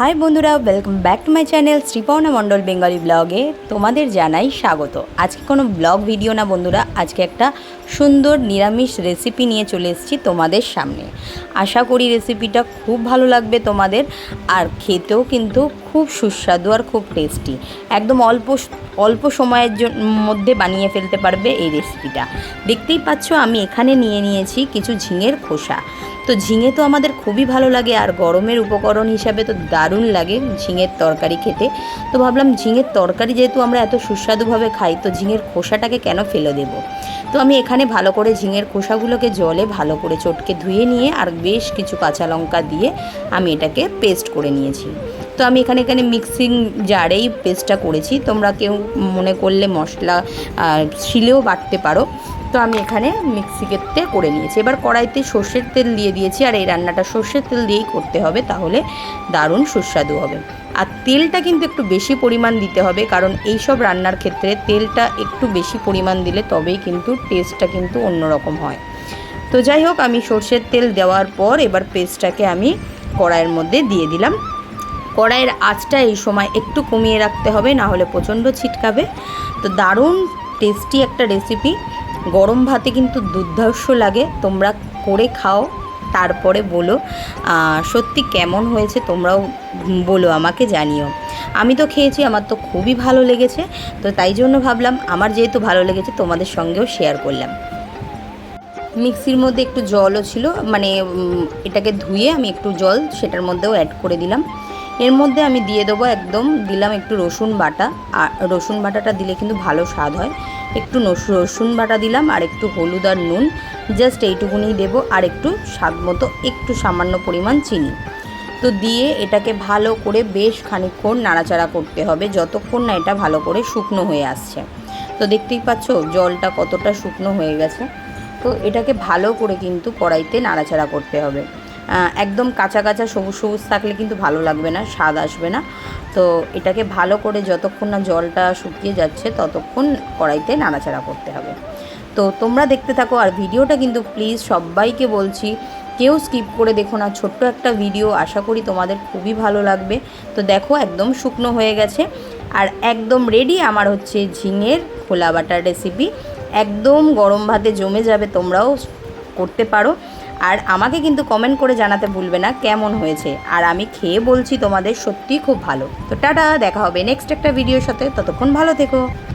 High বন্ধুরা welcome back to my channel Sriparna Mondal Bengali ব্লগে তোমাদের জানাই স্বাগত। আজকে কোনো ব্লগ ভিডিও না বন্ধুরা, আজকে একটা সুন্দর নিরামিষ রেসিপি নিয়ে চলে এসেছি তোমাদের সামনে। আশা করি রেসিপিটা খুব ভালো লাগবে তোমাদের, আর খেতেও কিন্তু খুব সুস্বাদু আর খুব টেস্টি একদম অল্প অল্প সময়ের মধ্যে বানিয়ে ফেলতে পারবে এই রেসিপিটা দেখতেই পাচ্ছ, আমি এখানে নিয়ে নিয়েছি কিছু ঝিঙের খোসা। তো ঝিঙে তো আমাদের খুবই ভালো লাগে, আর গরমের উপকরণ হিসাবে তো দারুণ লাগে ঝিঙের তরকারি খেতে। তো ভাবলাম ঝিঙের তরকারি যেহেতু আমরা এত সুস্বাদুভাবে খাই, তো ঝিঙের খোসাটাকে কেন ফেলে দেব? তো আমি এখানে ভালো করে ঝিঙের খোসাগুলোকে জলে ভালো করে চটকে ধুয়ে নিয়ে আর বেশ কিছু কাঁচা লঙ্কা দিয়ে আমি এটাকে পেস্ট করে নিয়েছি। তো আমি এখানে এখানে মিক্সিং জারেই পেস্টটা করেছি। তোমরা কেউ মনে করলে মশলা শিলেও বাটতে পারো। তো আমি এখানে মিক্সিকেতে করে নিয়েছি। এবার কড়াইতে সর্ষের তেল দিয়ে দিয়েছি, আর এই রান্নাটা সর্ষের তেল দিয়েই করতে হবে, তাহলে দারুণ সুস্বাদু হবে। আর তেলটা কিন্তু একটু বেশি পরিমাণ দিতে হবে, কারণ এই সব রান্নার ক্ষেত্রে তেলটা একটু বেশি পরিমাণ দিলে তবেই কিন্তু টেস্টটা কিন্তু অন্যরকম হয়। তো যাই হোক, আমি সর্ষের তেল দেওয়ার পর এবার পেস্টটাকে আমি কড়াইয়ের মধ্যে দিয়ে দিলাম। কড়াইয়ের আঁচটা এই সময় একটু কমিয়ে রাখতে হবে, না হলে প্রচণ্ড ছিটকাবে। তো দারুণ টেস্টি একটা রেসিপি গরম ভাতে কিন্তু দুর্ধর্ষ লাগে, তোমরা করে খাও, তারপরে বলো। সত্যি কেমন হয়েছে তোমরাও বলো, আমাকে জানিও। আমি তো খেয়েছি, আমার তো খুবই ভালো লেগেছে। তো তাই জন্য ভাবলাম, আমার যেহেতু ভালো লেগেছে, তোমাদের সঙ্গেও শেয়ার করলাম। মিক্সির মধ্যে একটু জলও ছিল মানে এটাকে ধুয়ে আমি একটু জল সেটার মধ্যেও অ্যাড করে দিলাম। এর মধ্যে আমি দিয়ে দেবো একদম, দিলাম একটু রসুন বাটা। আর রসুন বাটাটা দিলে কিন্তু ভালো স্বাদ হয়। একটু রসুন বাটা দিলাম আর একটু হলুদ আর নুন। জাস্ট এইটুকুনি দেবো আর একটু স্বাদ মতো একটু সামান্য পরিমাণ চিনি। তো দিয়ে এটাকে ভালো করে বেশ খানিকক্ষণ নাড়াচাড়া করতে হবে। যতক্ষণ না এটা ভালো করে শুকনো হয়ে আসছে। তো দেখতেই পাচ্ছ জলটা কতটা শুকনো হয়ে গেছে। তো এটাকে ভালো করে কিন্তু কড়াইতে নাড়াচাড়া করতে হবে। একদম কাঁচা কাঁচা সবুজ সবুজ থাকলে কিন্তু ভালো লাগবে না, স্বাদ আসবে না। তো এটাকে ভালো করে যতক্ষণ না জলটা শুকিয়ে যাচ্ছে, ততক্ষণ কড়াইতে নাড়াচাড়া করতে হবে। তো তোমরা দেখতে থাকো, আর ভিডিওটা কিন্তু প্লিজ সবাইকে বলছি, কেউ স্কিপ করে দেখো না, ছোট্ট একটা ভিডিও আশা করি তোমাদের খুবই ভালো লাগবে। তো দেখো, একদম শুকনো হয়ে গেছে। আর একদম রেডি আমার হচ্ছে ঝিঙের খোলা বাটার রেসিপি একদম গরম ভাতে জমে যাবে, তোমরাও করতে পারো। আর আমাকে কিন্তু কমেন্ট করে জানাতে ভুলবে না কেমন হয়েছে। আর আমি খেয়ে বলছি তোমাদের সত্যিই খুব ভালো। তো টাটা, দেখা হবে নেক্সট একটা ভিডিওর সাথে। ততক্ষণ ভালো থেকো।